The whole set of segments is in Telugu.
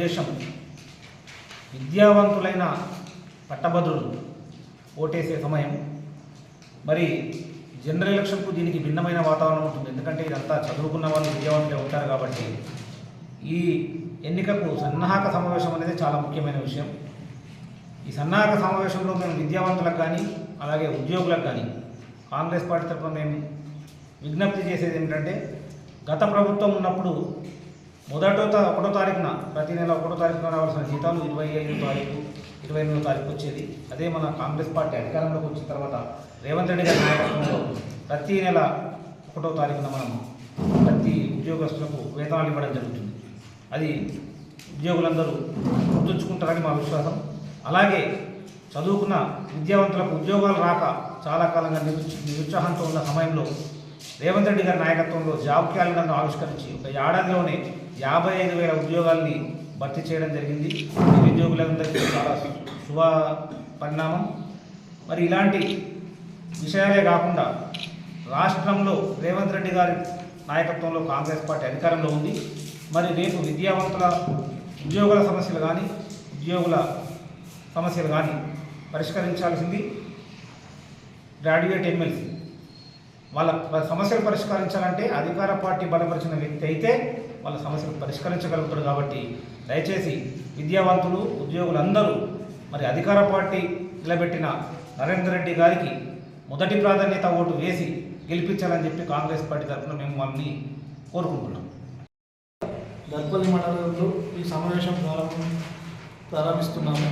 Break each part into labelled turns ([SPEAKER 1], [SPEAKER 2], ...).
[SPEAKER 1] ఉద్దేశం. విద్యావంతులైన పట్టభద్రులు ఓటేసే సమయం. మరి జనరల్ ఎలక్షన్కు దీనికి భిన్నమైన వాతావరణం ఉంటుంది. ఎందుకంటే ఇదంతా చదువుకున్న వాళ్ళు విద్యావంతులే ఉంటారు కాబట్టి ఈ ఎన్నికకు సన్నాహక సమావేశం అనేది చాలా ముఖ్యమైన విషయం. ఈ సన్నాహక సమావేశంలో మేము విద్యావంతులకు కానీ అలాగే ఉద్యోగులకు కానీ కాంగ్రెస్ పార్టీ తరఫున మేము విజ్ఞప్తి చేసేది ఏమిటంటే గత ప్రభుత్వం ఉన్నప్పుడు మొదటో ఒకటో తారీఖున ప్రతి నెల ఒకటో తారీఖున రావాల్సిన జీతాలు ఇరవై ఐదు తారీఖు ఇరవై ఎనిమిదో తారీఖు వచ్చేది. అదే మన కాంగ్రెస్ పార్టీ అధికారంలోకి వచ్చిన తర్వాత రేవంత్ రెడ్డి గారి నాయకత్వంలో ప్రతి నెల ఒకటో తారీఖున మనం ప్రతి ఉద్యోగస్తులకు వేతనాలు ఇవ్వడం జరుగుతుంది. అది ఉద్యోగులందరూ గుర్తుంచుకుంటారని మా విశ్వాసం. అలాగే చదువుకున్న విద్యావంతులకు ఉద్యోగాలు రాక చాలా కాలంగా నిరుత్సాహంతో ఉన్న సమయంలో రేవంత్ రెడ్డి గారి నాయకత్వంలో జాబ్ క్యాలెండర్ను ఆవిష్కరించి ఒక ఏడాదిలోనే యాభై ఐదు వేల ఉద్యోగాల్ని భర్తీ చేయడం జరిగింది. ఇది ఉద్యోగులందరికీ చాలా శుభ పరిణామం. మరి ఇలాంటి విషయాలే కాకుండా రాష్ట్రంలో రేవంత్ రెడ్డి గారి నాయకత్వంలో కాంగ్రెస్ పార్టీ అధికారంలో ఉంది. మరి రేపు విద్యావంతుల ఉద్యోగుల సమస్యలు కానీ ఉద్యోగుల సమస్యలు కానీ పరిష్కరించాల్సింది. Graduate MLC. వాళ్ళ సమస్యలు పరిష్కరించాలంటే అధికార పార్టీ బలపరిచిన వ్యక్తి అయితే వాళ్ళ సమస్యలు పరిష్కరించగలుగుతాడు కాబట్టి దయచేసి విద్యావంతులు ఉద్యోగులందరూ మరి అధికార పార్టీ నిలబెట్టిన నరేందర్ రెడ్డి గారికి మొదటి ప్రాధాన్యత ఓటు వేసి గెలిపించాలని చెప్పి కాంగ్రెస్ పార్టీ తరఫున మేము వాళ్ళని కోరుకుంటున్నాం.
[SPEAKER 2] దర్పల్లి మండలంలో ఈ సమావేశం ప్రారంభం ప్రారంభిస్తున్నాము.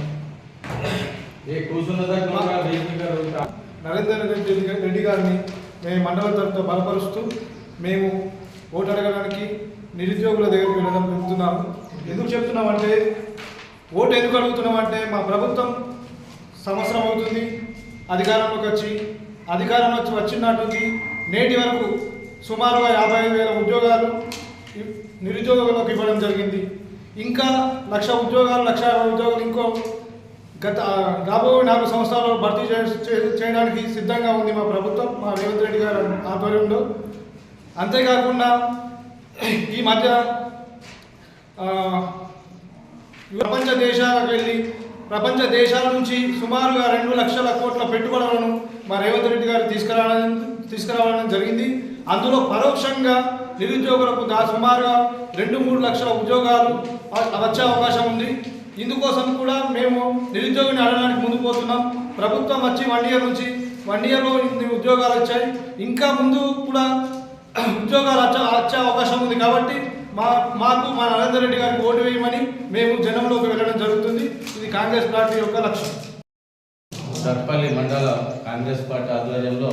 [SPEAKER 2] నరేందర్ రెడ్డి రెడ్డి గారిని మేము మండల తరఫున బలపరుస్తూ మేము ఓటు అడగడానికి నిరుద్యోగుల దగ్గరికి వెళ్ళడం చెప్తున్నాము ఎందుకు చెప్తున్నామంటే ఓటు ఎందుకు అడుగుతున్నామంటే మా ప్రభుత్వం సంవత్సరం అవుతుంది అధికారంలోకి వచ్చి అధికారం వచ్చి వచ్చినట్టుంది నేటి వరకు సుమారుగా యాభై వేల ఉద్యోగాలు నిరుద్యోగులకు ఇవ్వడం జరిగింది. ఇంకా లక్ష ఉద్యోగాలు లక్ష ఉద్యోగులు ఉద్యోగాలు ఇంకో గత రాబోయే నాలుగు సంవత్సరాల్లో భర్తీ చేయడానికి సిద్ధంగా ఉంది మా ప్రభుత్వం మా రేవంత్ రెడ్డి గారు ఆధ్వర్యంలో. అంతేకాకుండా ఈ మధ్య ప్రపంచ దేశాలకు వెళ్ళి ప్రపంచ దేశాల నుంచి సుమారుగా రెండు లక్షల కోట్ల పెట్టుబడులను మా రేవంత్ రెడ్డి గారు తీసుకురావడం తీసుకురావడం జరిగింది. అందులో పరోక్షంగా నిరుద్యోగులకు దా సుమారుగా రెండు మూడు లక్షల ఉద్యోగాలు వచ్చే అవకాశం ఉంది. ఇందుకోసం కూడా మేము నిరుద్యోగిని అడగడానికి ముందు పోతున్నాం. ప్రభుత్వం వచ్చి వన్ ఇయర్ నుంచి వన్ ఇయర్లో ఇన్ని ఉద్యోగాలు వచ్చాయి. ఇంకా ముందు కూడా ఉద్యోగాలు వచ్చే వచ్చే అవకాశం ఉంది కాబట్టి మా మాకు మా నరేందర్ రెడ్డి గారికి ఓటు వేయమని మేము జనంలోకి వెళ్ళడం జరుగుతుంది. ఇది కాంగ్రెస్ పార్టీ యొక్క లక్ష్యం.
[SPEAKER 3] సర్పల్లి మండల కాంగ్రెస్ పార్టీ ఆధ్వర్యంలో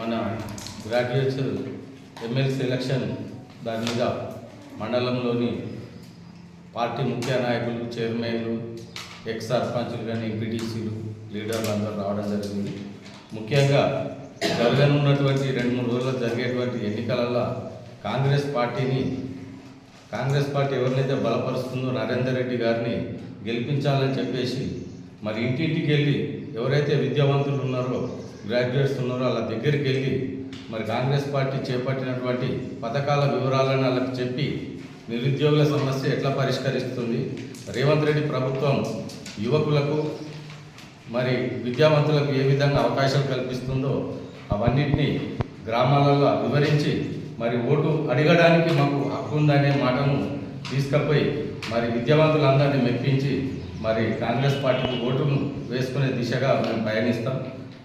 [SPEAKER 3] మన గ్రాడ్యుయేట్స్ ఎమ్మెల్సీ ఎలక్షన్ దాని మీద మండలంలోని పార్టీ ముఖ్య నాయకులు చైర్మన్లు ఎక్స్ సర్పంచులు కానీ ఎంపీటీసీలు లీడర్లు అందరూ రావడం జరిగింది. ముఖ్యంగా జరగనున్నటువంటి రెండు మూడు రోజుల్లో జరిగేటువంటి ఎన్నికలలో కాంగ్రెస్ పార్టీని కాంగ్రెస్ పార్టీ ఎవరినైతే బలపరుస్తుందో నరేందర్ రెడ్డి గారిని గెలిపించాలని చెప్పేసి మరి ఇంటింటికి వెళ్ళి ఎవరైతే విద్యావంతులు ఉన్నారో గ్రాడ్యుయేట్స్ ఉన్నారో వాళ్ళ దగ్గరికి వెళ్ళి మరి కాంగ్రెస్ పార్టీ చేపట్టినటువంటి పథకాల వివరాలను వాళ్ళకి చెప్పి నిరుద్యోగుల సమస్య ఎట్లా పరిష్కరిస్తుంది? రేవంత్ రెడ్డి ప్రభుత్వం యువకులకు మరి విద్యావంతులకు ఏ విధంగా అవకాశాలు కల్పిస్తుందో అవన్నింటినీ గ్రామాలలో వివరించి మరి ఓటు అడగడానికి మాకు హక్కు ఉందనే మాటను తీసుకపోయి మరి విద్యావంతులందరినీ మెప్పించి మరి కాంగ్రెస్ పార్టీకి ఓటును వేసుకునే దిశగా మేము పయనిస్తాం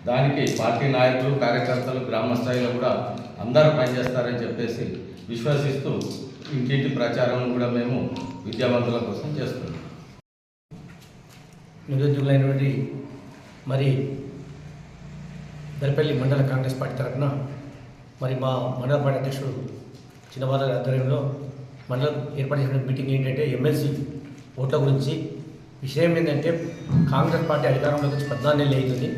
[SPEAKER 3] దానికి పార్టీ నాయకులు కార్యకర్తలు గ్రామ స్థాయిలో కూడా అందరూ పనిచేస్తారని చెప్పేసి విశ్వసిస్తూ ఇంటింటి ప్రచారం కూడా మేము విద్యావంతుల కోసం చేస్తున్నాం.
[SPEAKER 4] నిరుద్యోగులైనటువంటి మరి దర్పల్లి మండల కాంగ్రెస్ పార్టీ తరఫున మరి మా మండల పార్టీ అధ్యక్షుడు చిన్నబాల ఆధ్వర్యంలో మండలం ఏర్పాటు చేసిన మీటింగ్ ఏంటంటే ఎమ్మెల్సీ ఓట్ల గురించి. విషయం ఏంటంటే కాంగ్రెస్ పార్టీ అధికారంలోకి వచ్చి పద్నాలుగు నెలలు అవుతుంది.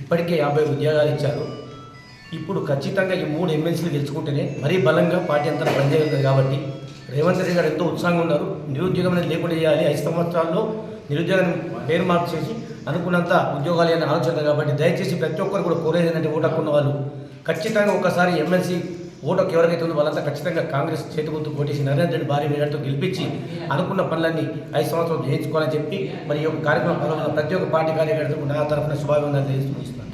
[SPEAKER 4] ఇప్పటికే యాభై ఉద్యోగాలు ఇచ్చారు. ఇప్పుడు ఖచ్చితంగా ఈ మూడు ఎమ్మెల్సీలు గెలుచుకుంటేనే మరీ బలంగా పార్టీ అంతా పనిచేయగలుగుతుంది కాబట్టి రేవంత్ రెడ్డి గారు ఎంతో ఉత్సాహంగా ఉన్నారు. నిరుద్యోగం అనేది లేకుండా చేయాలి. ఐదు సంవత్సరాల్లో నిరుద్యోగాన్ని పేరు మార్పు చేసి అనుకున్నంత ఉద్యోగాలు అనే ఆలోచన కాబట్టి దయచేసి ప్రతి ఒక్కరు కూడా కోరేది ఏంటంటే ఓటక్కున్న వాళ్ళు ఖచ్చితంగా ఒకసారి ఎమ్మెల్సీ ఓటకు ఎవరికైతే ఉందో వాళ్ళంతా ఖచ్చితంగా కాంగ్రెస్ చేతిగుంతు కోటేసి నరేంద్ర రెడ్డి భారీ మేరతో గెలిపించి అనుకున్న పనులన్నీ ఐదు సంవత్సరాలు చేయించుకోవాలని చెప్పి మరి ఈ యొక్క కార్యక్రమం పాల్గొన్న ప్రతి ఒక్క పార్టీ కార్యకర్తకు నా తరఫున శుభాభివందనలు తెలియజేస్తున్నాను.